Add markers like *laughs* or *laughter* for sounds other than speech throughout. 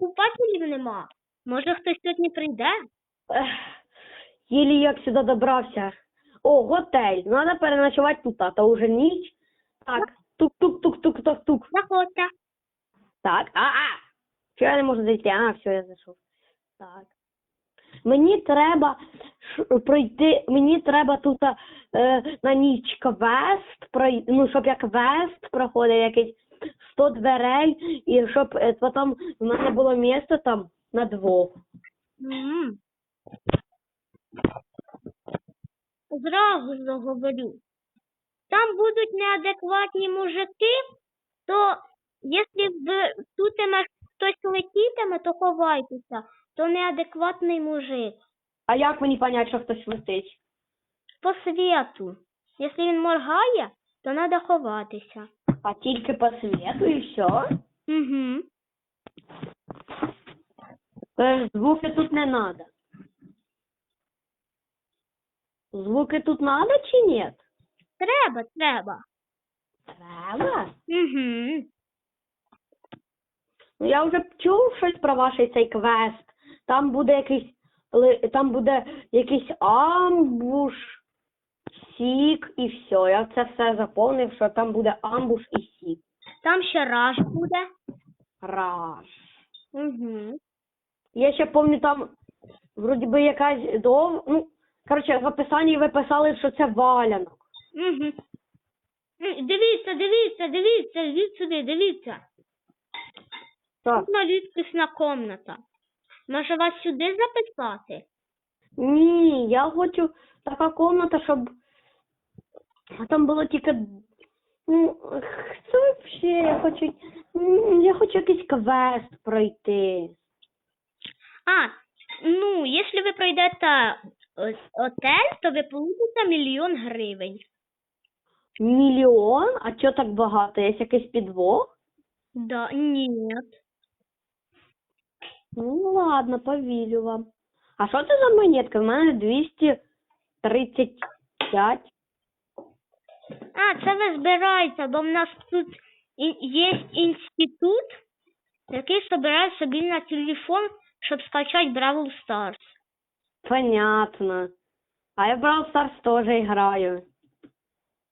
покупателів нема. Може хтось сьогодні прийде? Ех, Єлі як сюди добрався. О, готель. Надо переночувати тут, а то вже ніч. Так, тук-тук-тук-тук-тук-тук. Заходьте. Так, а-а! Чого я не можу зайти? А, все, я зайшов. Так. Мені треба ш- пройти, мені треба тут е, на ніч квест, прой, ну, щоб я квест проходив якийсь 100 дверей, і щоб е, потім в мене було місце там на двох. М. Зразу ж говорю. Там будуть неадекватні мужики, то якщо в тутиме хтось летітиме, то ховайтеся. То неадекватний мужик. А як мені понять, що хтось летить? По світу. Якщо він моргає, то треба ховатися. А тільки по світу і все? Угу. Звуки тут не надо. Звуки тут надо чи ні? Треба, треба. Треба. Угу. Ну, я вже чув щось про ваш цей квест. Там буде якийсь там буде якийсь амбуш, сік і все. Я це все заповнив, що там буде амбуш і сік. Там ще раш буде. Раш. Угу. Я ще пам'ятаю, там вроді би якась дов... Ну, коротше, в описанні ви писали, що це валянок. Угу. Дивіться, дивіться, дивіться, йдіть сюди, дивіться. Так. Тут рідкісна комната. Може вас сюди записати? Ні, я хочу така комната, щоб а там було тільки. Ну, вообще, я хочу. Я хочу якийсь квест пройти. А, ну, якщо ви пройдете отель, то ви получите мільйон гривень. Мільйон? А чого так багато? Є якийсь підвох? Да, ні. Ну ладно, повірю вам. А що це за монетка? В мене 235. А, це ви збираєте, бо в нас тут є інститут, який збирає собі на телефон, щоб скачати Бравл Stars. Понятно. А я в Brawl Stars теж граю.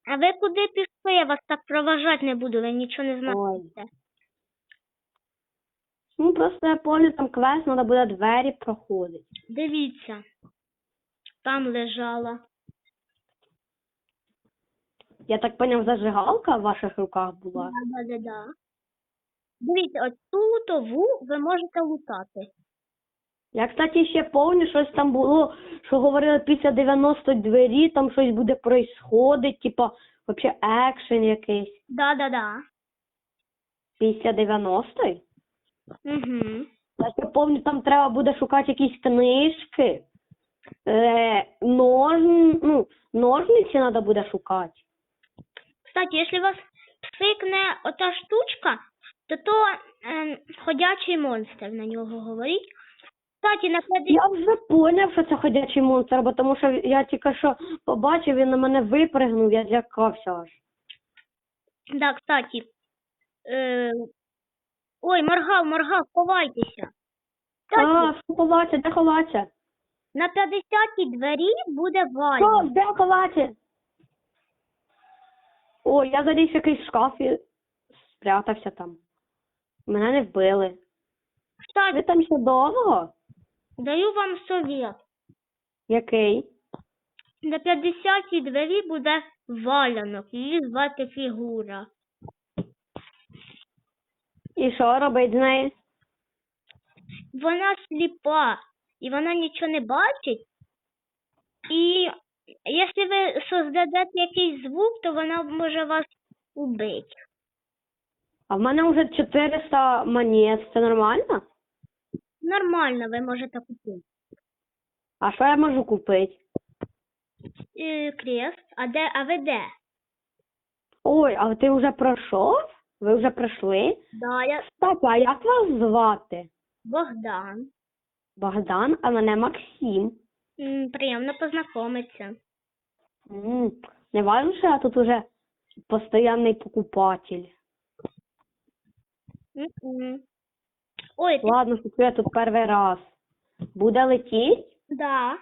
А ви куди пішли? Я вас так проважати не буду, ви нічого не знаєте. Ну просто я пам'ятаю, там квест, треба буде двері проходити. Дивіться. Там лежала. Я так поняв, зажигалка в ваших руках була. Да-да-да. Дивіться, от ту лутову ви можете лутати. Я, кстати, ще пам'ятаю, щось там було, що говорили після 90 двері, там щось буде происходить, типа, вообще екшен якийсь. Да-да-да. Після 90-ї? Угу. Я ще пам'ятаю, там треба буде шукати якісь книжки, е, нож, ну, ножниці треба буде шукати. Кстати, якщо вас псикне ота штучка, то то ем, ходячий монстр на нього говорить. Кстати, на 50... Я вже поняв, що це ходячий монстр, бо тому що я тільки що побачив, він на мене випригнув, я злякався аж. Да, кстати. Е... Ой, моргав, моргав, ховайтеся. Кстати, А, ховатися, де ховатися? на 50-й двері буде Що, де ховатися? О, я заліз в якийсь шкаф і спрятався там. Мене не вбили. Ви там ще довго? даю вам совет. Який? На 50-й двері буде валянок, її звати фігура. І що робить з нею? Вона сліпа, і вона нічого не бачить. І якщо ви создадете якийсь звук, то вона може вас убити. А в мене вже 400 монет, це нормально? Нормально ви можете купити. А що я можу купити? Е, крест, а де, а ви де? Ой, а ти вже пройшов? Ви вже пройшли? Да, я Так, а як вас звати? Богдан. Богдан, а мене Максим. Приємно познайомитися. М, Не важно, що я тут уже постоянний покупатель. М-м. Ой. Ладно, що я тут перший раз. Буде летіть? да.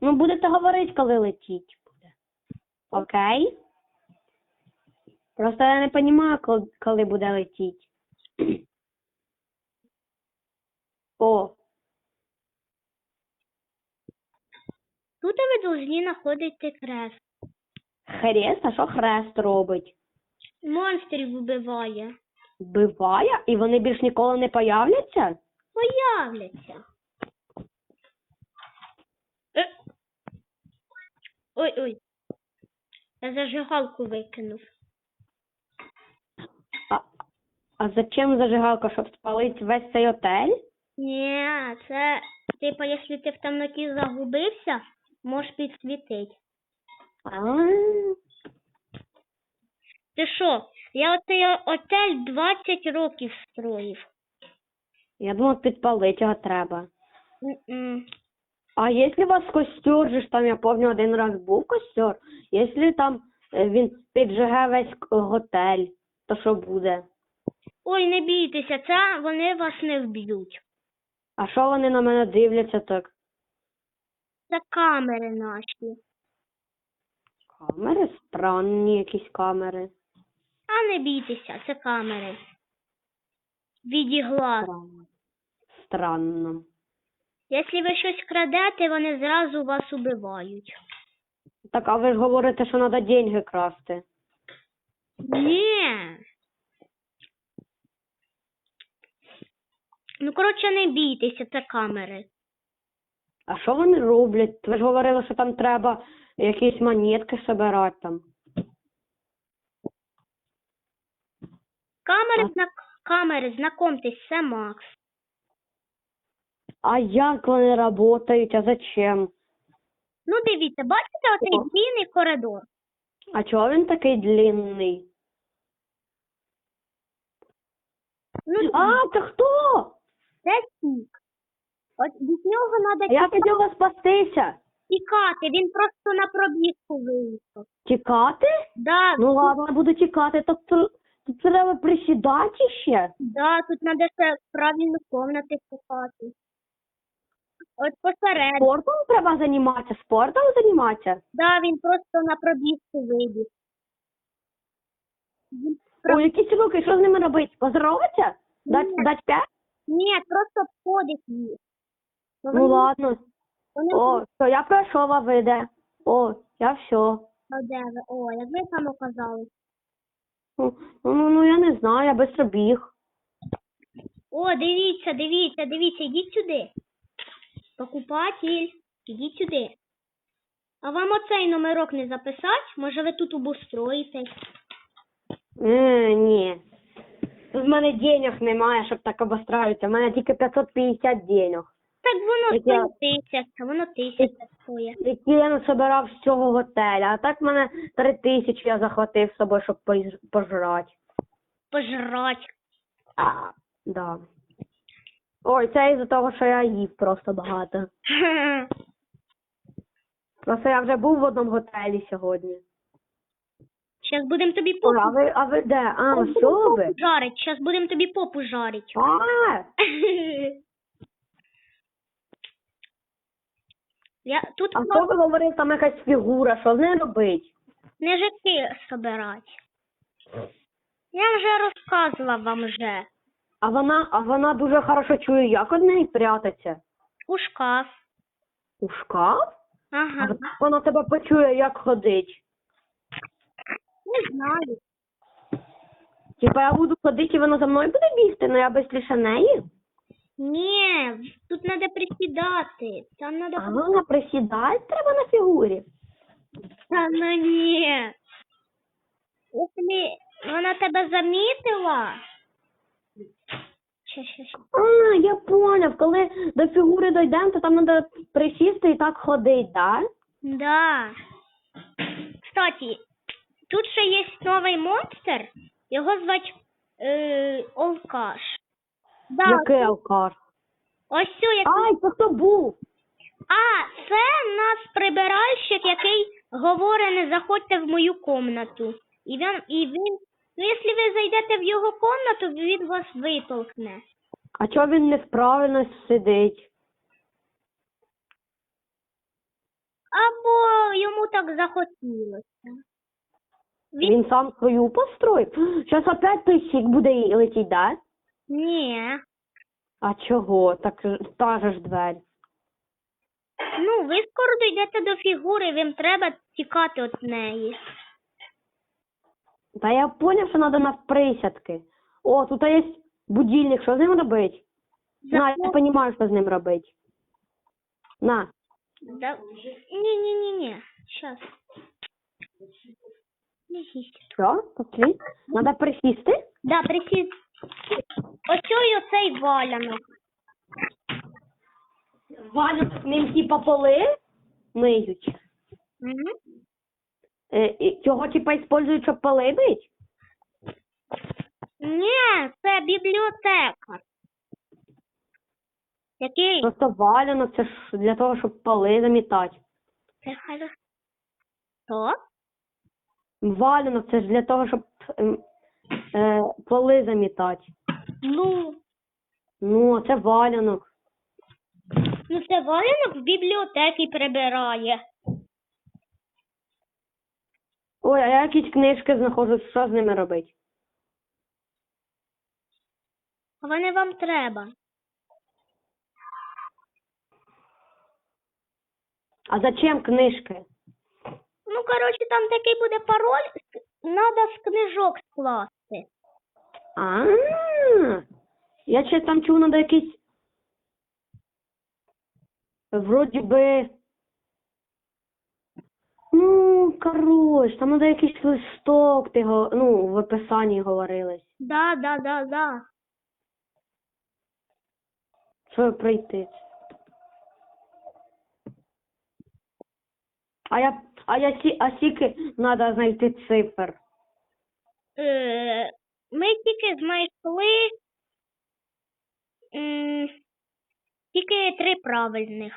Ну, будете говорити, коли летіть буде. Окей? Просто я не розумію, коли, коли буде летіть. *clears throat* О, Тут ви повинні знаходити крест. хрест, а що хрест робить? Монстрів вбиває. Вбиває, і вони більш ніколи не появляться? Появляться. Е. Ой, ой. Я зажигалку викинув. А, а зачем зажигалка, щоб спалити весь цей отель? Ні, це, типа, якщо ти в темноті загубився, можеш підсвітити. Ти що? Я оцей отель 20 років строїв. я думав, підпалити його треба. М-м. А якщо у вас костер, же ж там, я пам'ятаю, один раз був костер, якщо там е, він піджиге весь к- готель, то що буде? Ой, не бійтеся, це вони вас не вб'ють. А що вони на мене дивляться так? Це камери наші. Камери? Странні якісь камери. А не бійтеся, це камери. Відігла. Странно. Странно. Якщо ви щось крадете, вони зразу вас убивають. Так, а ви ж говорите, що треба деньги красти. Ні. Ну, коротше, не бійтеся, це камери. А що вони роблять? Ви ж говорили, що там треба якісь монетки збирати там. Камери, А? знак... камери, знакомтесь, це Макс. А як вони працюють, а зачем? Ну, дивіться, бачите оцей О. длинний коридор? А чого він такий длинний? Ну, А, це хто? це сік. От від нього треба Як від нього спастися? тікати, він просто на пробіжку вийшов. Тікати? Да, Ну ладно, буду тікати, то тр- тут треба присідати ще. да, тут треба ще правильно комнати шукати. От посередині. Спортом треба займатися, спортом займатися. Да, він просто на пробіжку вибіг. Він О, якісь руки, що з ними робити? Поздороватися? Дать, Ні. дать п'ять? Ні, просто обходить їх. Ну, Ну ладно. О, все, я пройшов, а ви де? О, я все. А де ви? О, як ви там оказались? Ну, ну, ну я не знаю, я быстро біг. О, дивіться, дивіться, дивіться, ідіть сюди. Покупатель, ідіть сюди. А вам оцей номерок не записати? Може ви тут обустроїтесь? Е, ні. В мене денег немає, щоб так обостраюватися. У мене тільки 550 денег. Так воно я- тисяча, воно тисяча стоїть. Які я насобирав з цього готеля. А так в мене три тисячі я захватив з собою, щоб поїж- пожрати. Пожрать. А, да. Ой, це із-за того, що я їв просто багато. *laughs* Просто я вже був в одному готелі сьогодні. Щас будемо тобі Ой, попу а ви, а ви де? А, що ви? жарить. Щас будемо тобі попу жарить. А, *laughs* Я тут а що ви говорили, там якась фігура, що з нею робить? книжки собирать. Я вже розказувала вам вже. А вона, а вона дуже хорошо чує, як від неї прятаться? У шкаф. У шкаф? А Ага. вона тебе почує, як ходить. Не знаю. Типа я буду ходити, і вона за мною буде бігти, але я швидше неї. Ні, тут треба присідати. Там А треба. вона присідати треба на фігурі. Та ну ні. Якщо вона тебе замітила. Ща, ща, ща. А, я поняв, коли до фігури дійдемо, то там треба присісти і так ходити, так? Да. Кстати, тут ще є новий монстр. Його звать е, Олкаш. Да, Який алкаш? ось цю, як... Ай, це хто був? А, це наш прибиральщик, який говорить, не заходьте в мою комнату. І він, і він Ну, якщо ви зайдете в його кімнату, він вас витолкне. А чого він неправильно сидить? Або йому так захотілося. Він- Він сам свою построїв? Зараз опять той сік буде летіть, да? Ні. А чого? Так та же ж двері. Ну, ви скоро дійдете до фігури, вам треба тікати від неї. Та я поняв, що треба на присядки. О, тут є будильник, що з ним робити? На, я розумію, що з ним робити. На. Да... Ні-ні-ні-ні. Щас. Не їсть. Що? Пошли? Треба присісти? Да, присід. Ой оцей валянок. Валю ним типа поли миють. Угу. Е, і Його типа использують, щоб поли мить? Ні, це бібліотека. Який? Просто валянок це ж для того, щоб поли замітати. Це хорошо. Що? Валянок це ж для того, щоб ем, е, поли замітати. Ну, Ну, це валянок. ну це валянок в бібліотеці прибирає. Ой, а я якісь книжки знаходжу, що з ними робити? Вони вам треба. А зачем книжки? Ну, коротше, там такий буде пароль, треба з книжок скласти. А, я ще там чув, надо якийсь. Вроді би. Ну, коротше, там надо якийсь листок, ти го- ну, в описанні говорилось. Да, да, да, да. Щоб пройти. А я, а я сі, а скільки треба знайти цифр? Е, ми тільки знайшли м, тільки три правильних.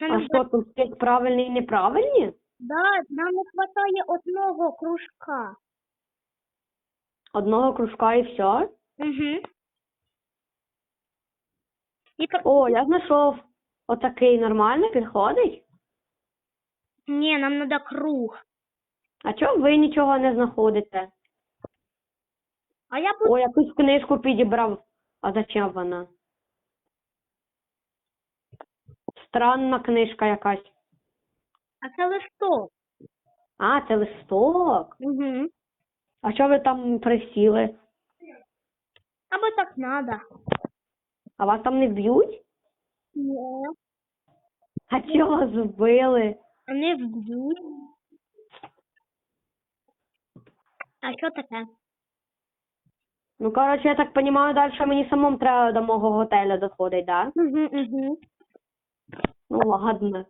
Нам, А не що тут є правильні і неправильні? да, нам не вистачає одного кружка. Одного кружка і все? Угу. І. О, я знайшов. Отакий нормально підходить. Ні, нам треба круг. А чого ви нічого не знаходите? А я буду... О, якусь книжку підібрав. А зачем вона? Странна книжка якась. А це листок. А, це листок. Угу. А що ви там присіли? Або так треба. А вас там не б'ють? Ні. А чого вас збили? Не вб'ють. А що таке? Ну, коротше, я так розумію, далі мені самому треба до мого готелю доходить, да? Угу, угу. Ну, ладно.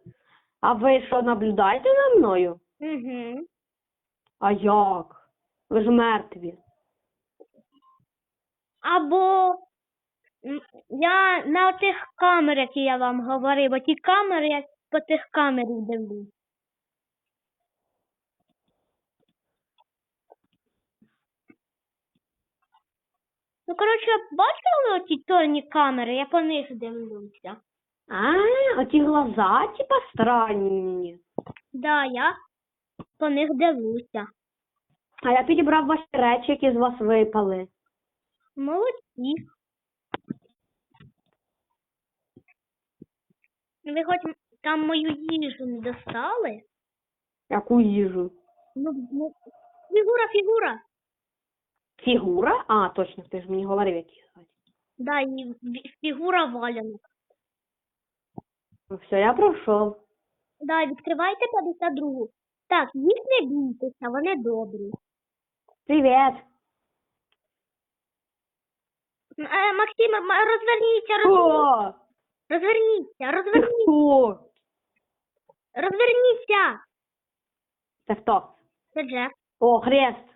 А ви що, наблюдаєте за мною? Угу. А як? Ви ж мертві. Або я на тих камер, які я вам говорив, бо ті камери, я по тих камерах дивлюсь. Ну, коротше, бачили оті чорні камери, я по них дивлюся. А, оті глаза, типа, странні. Да, я по них дивлюся. А я підібрав ваші речі, які з вас випали. Молодці. Ви хоч там мою їжу не достали? Яку їжу? Ну, ну, фігура, фігура. Фігура? А, точно, ти ж мені говорив, які звати. Да, і фігура валянок. Ну все, я пройшов. Да, відкривайте 52. Так, їх не бійтеся, вони добрі. Привіт. Е, Максим, м- розверніться, роз... О, розверніться, ти розверніться, хто? розверніться. Це хто? Це Джек. О, хрест.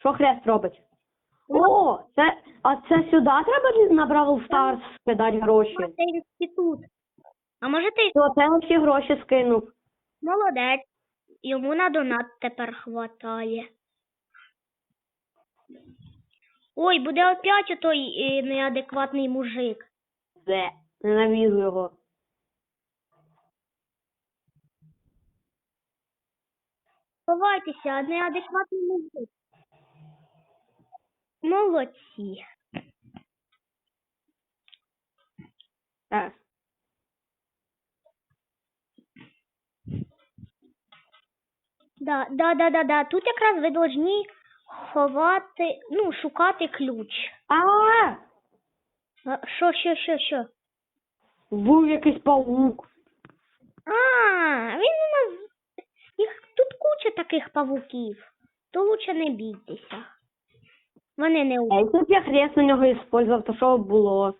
Що хрест робить? О, це, а це сюди треба на Бравл Старс скидати гроші? Це інститут. А може ти То це всі гроші скинув. молодець. Йому на донат тепер хватає. Ой, буде опять отой е, неадекватний мужик. Де? Ненавижу його. Ховайтеся, неадекватний мужик. Молодці. Е. Да, да, да, да, да. Тут якраз ви повинні ховати, ну, шукати ключ. А, А, Що, що, що, що? був якийсь павук. А, він у нас. Їх тут куча таких павуків. То лучше не бійтеся. Вони не А якщо б я хрест на нього использував, то що б було?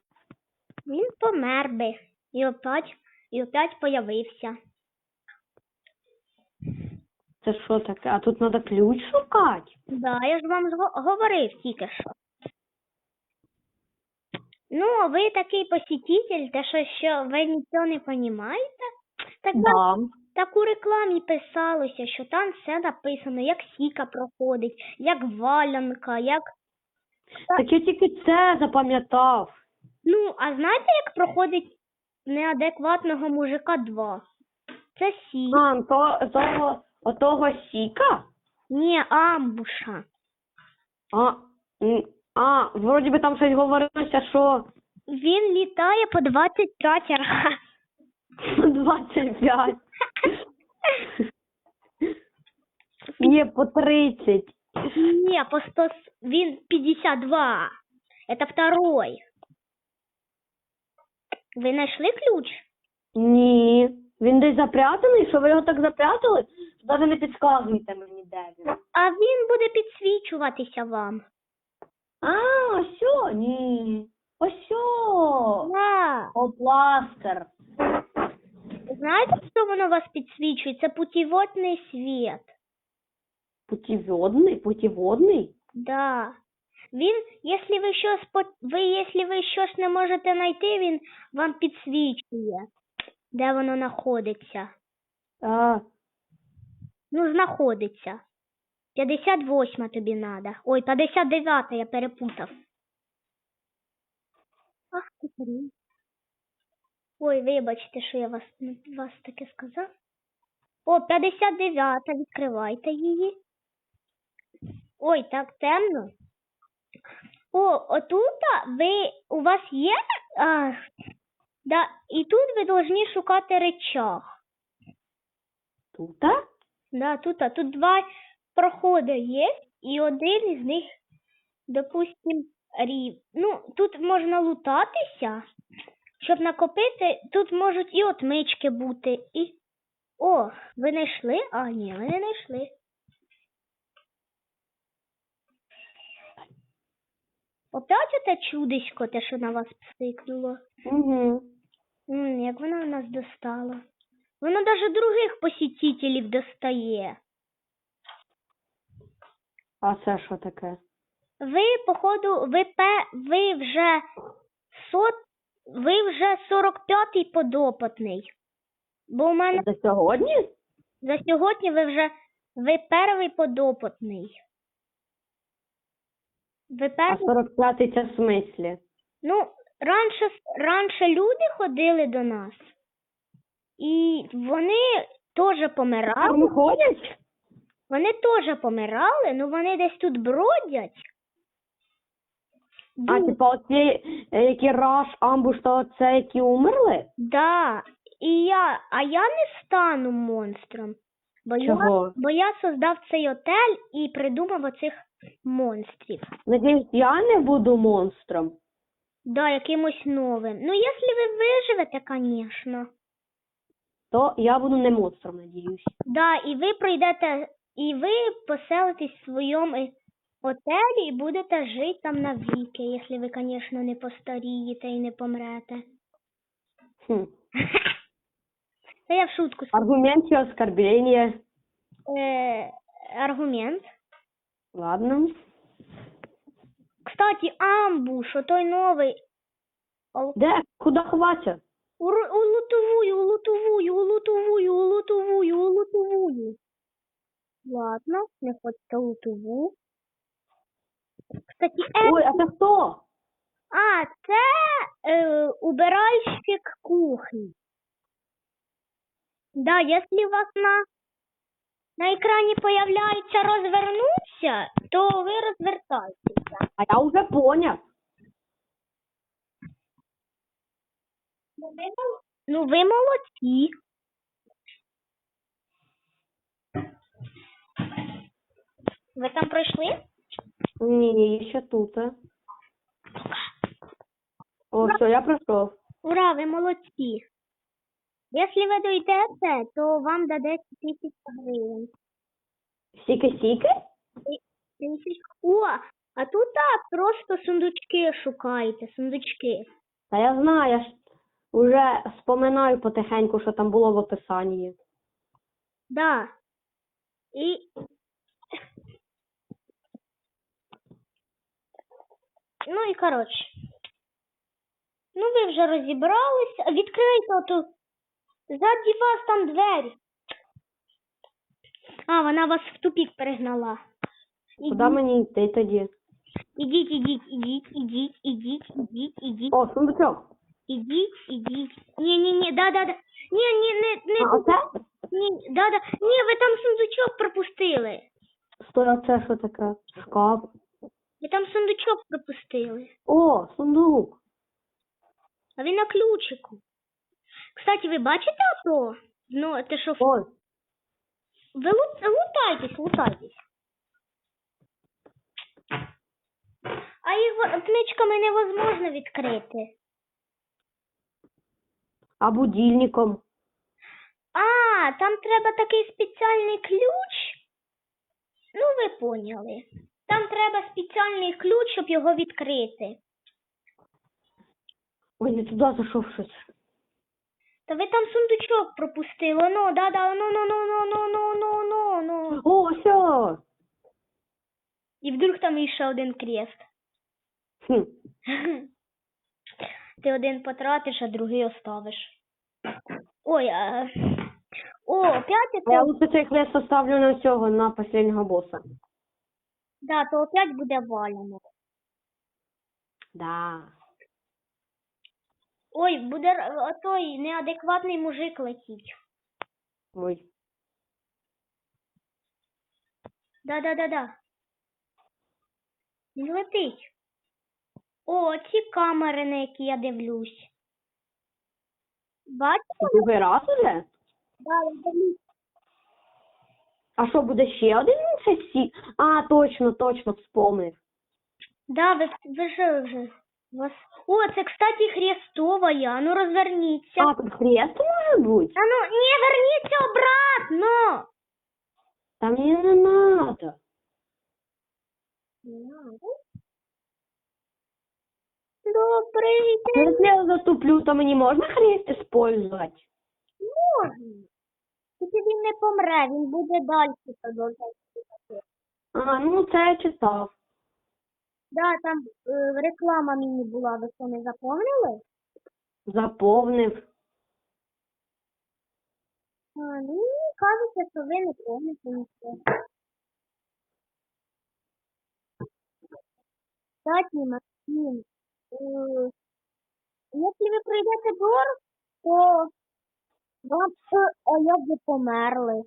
Він помер би. І опять, і опять появився. Це що таке? А тут треба ключ шукати? Да, я ж вам зго- говорив тільки що. Ну, а ви такий посітитель, те що, що ви нічого не розумієте? Так, Да. так у рекламі писалося, що там все написано, як сіка проходить, як валянка, як. Так я тільки це запам'ятав. Ну, а знаєте, як проходить неадекватного мужика 2? Це сік. А, то, того, отого сіка? Ні, амбуша. А, м, а, вроді би там щось говорилося, що Він літає по 25 раз. 25. *laughs* Ні, по 30. Не, по 100, с- вин 52. Это второй. Ви знайшли ключ? Ні. Він десь запрятаний, що ви його так запрятали? Навіть не підказуйте мені, де він. А він буде підсвічуватися вам. А, ось, ні. Ось. Да. О, пластир. Знаєте, що воно вас підсвічує? Це путіводний світ. Путіводний, путіводний? Да. Він, якщо ви щось по- ви, якщо ви щось не можете знайти, він вам підсвічує, де воно знаходиться. А, Ну, знаходиться. 58 тобі надо. Ой, 59 я перепутав. Ах, ти. Ой, вибачте, що я вас, вас таке сказав. О, 59 відкривайте її. Ой, так темно. О, отута ви, у вас є, а, да, і тут ви повинні шукати речах. тут? Да, тут, тут два проходи є, і один із них, допустим, рів. Ну, тут можна лутатися, щоб накопити, тут можуть і отмички бути, і. О, ви знайшли? А, ні, ви не знайшли. Опять оте чудисько, те, що на вас псикнуло. Угу. М, як воно нас достало. Воно навіть других посітителів достає. А це що таке? Ви, походу, ви, пе, ви вже сот, ви вже 45-й подопитний. Бо у мене Це сьогодні? за сьогодні ви вже ви перший подопитний. Ви А 45-й це в смислі? ну, раніше, раніше люди ходили до нас, і вони теж помирали. Вони ходять? Вони теж помирали, ну вони десь тут бродять. А Ду- типа оці, е, які раш, амбуш, то оце, які умерли? Да, і я, а я не стану монстром. Бо я, Чого? бо я создав цей отель і придумав оцих монстрів. Надіюсь, я не буду монстром. Да, якимось новим. Ну, якщо ви виживете, звісно. То я буду не монстром, надіюсь. Да, і ви пройдете, і ви поселитесь в своєму е, отелі і будете жити там навіки, якщо ви, звісно, не постарієте і не помрете. Хм. *laughs* Це я в шутку сказала. Аргумент чи оскорблення? Е, аргумент. Ладно. Кстати, амбуш, отой новый. Да, Куда хватит? У лутовую, у лутовую, у лутовую, у лутовую, у лутовую. Ладно, мне хватит лутову. Кстати, это... Ой, это кто? А, это е, убиральщик кухні. Да, если вас на на екрані появляється розвернувся, то ви розвертайтеся. А я вже поняв. Ну, ви молодці. Ви там пройшли? Ні, ще тут. а. О, все, я пройшов. Ура, ви молодці. Якщо ви дойдете, то вам дадуть тисячу гривень. Тисяч. О, а тут так, просто сундучки шукайте, сундучки. Та я знаю, я ж вже споминаю потихеньку, що там було в описанні. Да. І. Ну і коротше. Ну, ви вже розібралися. Відкрийте оту. Ззаді вас там двері. А, вона вас в тупік перегнала. Куди мені йти тоді? Ідіть, ідіть, ідіть, ідіть, ідіть, ідіть, ідіть, О, сундучок. ідіть, ідіть. Ні, ні, ні, да, да, да. Ні, ні, не, не А оце? Ні, да, да. Ні, ви там сундучок пропустили. Стой, а це що таке? Шкаф. Ви там сундучок пропустили. О, сундук. А він на ключику. Кстати, ви бачите ото? Ну, те, що... Ой, Ви лут- лутайтесь, лутайтесь. А їх отмичками невозможно відкрити. а будильником? А, там треба такий спеціальний ключ. Ну, ви поняли. Там треба спеціальний ключ, щоб його відкрити. Ой, не туди зайшов щось. Та ви там сундучок пропустили. Ну, да-да, ну, ну, ну, ну, ну, ну, ну, ну, ну. О, все. І вдруг там іще один крест. Хм. Ти один потратиш, а другий оставиш. Ой, а... О, опять А Я это... лучше цей хрест оставлю на цього, на последнього боса. Да, то опять буде валено. Да. Ой, буде той неадекватний мужик летіть. Ой. Да-да-да-да. Він летить. О, ці камери, на які я дивлюсь. Бачите? Другий раз уже? Да, я дивлюсь. А що, буде ще один це сі? А, точно, точно, вспомнив. Да, ви, ви же вже. Вас... О, це, кстати, хрестовая. А ну розверніться. А, тут хрест може бути? А ну, не, верніться обратно. Та мені не надо. Добрий день. Якщо я затуплю, то мені можна хрест использовать? Можна. Тільки він не помре, він буде далі продовжувати. А, ну це я читав. Да, там е, реклама мені була, ви що не заповнили? Заповнив. А, ну, мені кажеться, що ви не помните нічого. Кстати, Максим, э, если вы пройдете двор, то вам е, а як ви померли.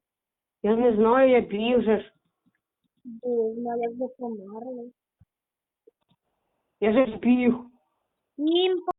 Я не знаю, я же ж. Дивно, як ви померли. Eu respiro. Limpo.